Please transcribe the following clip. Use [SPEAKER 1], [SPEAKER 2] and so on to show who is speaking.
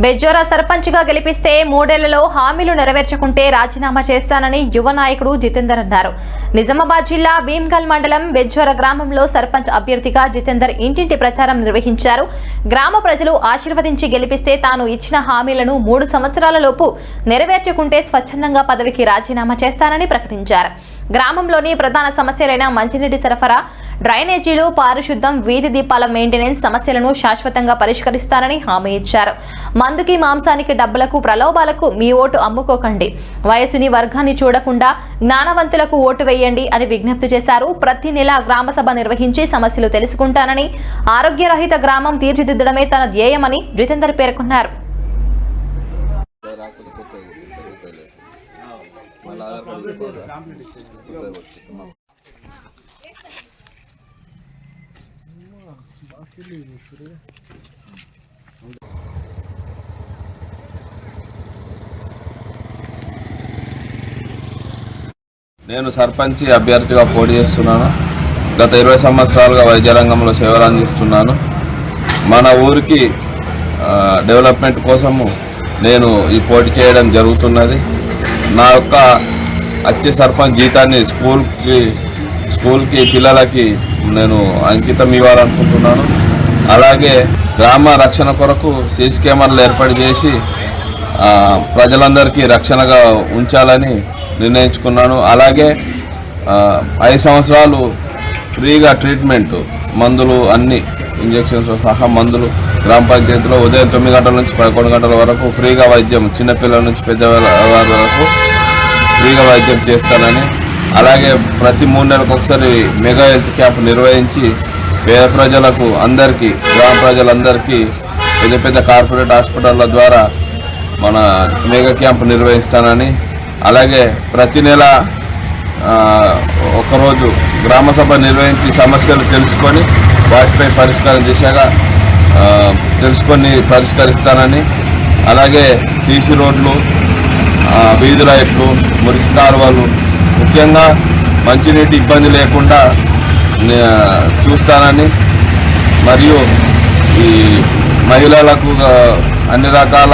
[SPEAKER 1] బెజ్జోరా సర్పంచ్గా గెలిపిస్తే మూడేళ్ళలో హామీలు నెరవేర్చకుంటే రాజీనామా చేస్తానని యువ నాయకుడు జితేందర్ అన్నారు. నిజామాబాద్ జిల్లా భీమ్గల్ మండలం బెజ్జోర గ్రామంలో సర్పంచ్ అభ్యర్థిగా జితేందర్ ఇంటింటి ప్రచారం నిర్వహించారు. గ్రామ ప్రజలు ఆశీర్వదించి గెలిపిస్తే తాను ఇచ్చిన హామీలను మూడు సంవత్సరాలలోపు నెరవేర్చకుంటే స్వచ్ఛందంగా పదవికి రాజీనామా చేస్తానని ప్రకటించారు. గ్రామంలోని ప్రధాన సమస్యలైన మంచినీటి సరఫరా డ్రైనేజీలు పారిశుద్ధం వీధి దీపాల మెయింటెనెన్స్ సమస్యలను శాశ్వతంగా పరిష్కరిస్తానని హామీ ఇచ్చారు. మందుకి మాంసానికి డబ్బులకు ప్రలోభాలకు మీ ఓటు అమ్ముకోకండి. వయసుని వర్గాన్ని చూడకుండా జ్ఞానవంతులకు ఓటు వేయండి అని విజ్ఞప్తి చేశారు. ప్రతి నెల గ్రామ సభ నిర్వహించి సమస్యలు తెలుసుకుంటానని ఆరోగ్యరహిత గ్రామం తీర్చిదిద్దడమే తన ధ్యేయమని జితేందర్ పేర్కొన్నారు.
[SPEAKER 2] మళ్ళీ ఆధార్ కార్డు ఇవ్వకపోతే కొత్తది నేను సర్పంచ్ అభ్యర్థిగా పోటీ చేస్తున్నాను. గత ఇరవై సంవత్సరాలుగా వైద్య రంగంలో సేవలు అందిస్తున్నాను. మన ఊరికి డెవలప్మెంట్ కోసము నేను ఈ పోటీ చేయడం జరుగుతున్నది. నా యొక్క అచ్చే సర్పంచ్ జీతాన్ని స్కూల్కి స్కూల్కి పిల్లలకి నేను అంకితం ఇవ్వాలనుకుంటున్నాను. అలాగే గ్రామ రక్షణ కొరకు సీసీ కెమెరాలు ఏర్పాటు చేసి ప్రజలందరికీ రక్షణగా ఉంచాలని నిర్ణయించుకున్నాను. అలాగే ఐదు సంవత్సరాలు ఫ్రీగా ట్రీట్మెంట్ మందులు అన్ని ఇంజెక్షన్స్ సహా మందులు గ్రామ పంచాయతీలో ఉదయం తొమ్మిది గంటల నుంచి పదకొండు గంటల వరకు ఫ్రీగా వైద్యం చిన్నపిల్లల నుంచి పెద్దవాళ్ళ వారి వరకు ఫ్రీగా వైద్యం చేస్తానని అలాగే ప్రతి మూడు నెలలకు ఒకసారి మెగా హెల్త్ క్యాంప్ నిర్వహించి పేద ప్రజలకు అందరికీ గ్రామ ప్రజలందరికీ పెద్ద పెద్ద కార్పొరేట్ హాస్పిటళ్ళ ద్వారా మన మెగా క్యాంప్ నిర్వహిస్తానని అలాగే ప్రతి నెల ఒకరోజు గ్రామ సభ నిర్వహించి సమస్యలు తెలుసుకొని వాటిపై పరిష్కారం చేశాక తెలుసుకొని పరిష్కరిస్తానని అలాగే సీసీ రోడ్లు వీధి లైట్లు మురికి కాలువలు ముఖ్యంగా మంచినీటి ఇబ్బంది లేకుండా నే- చూస్తానని మరియు ఈ మహిళలకు అన్ని రకాల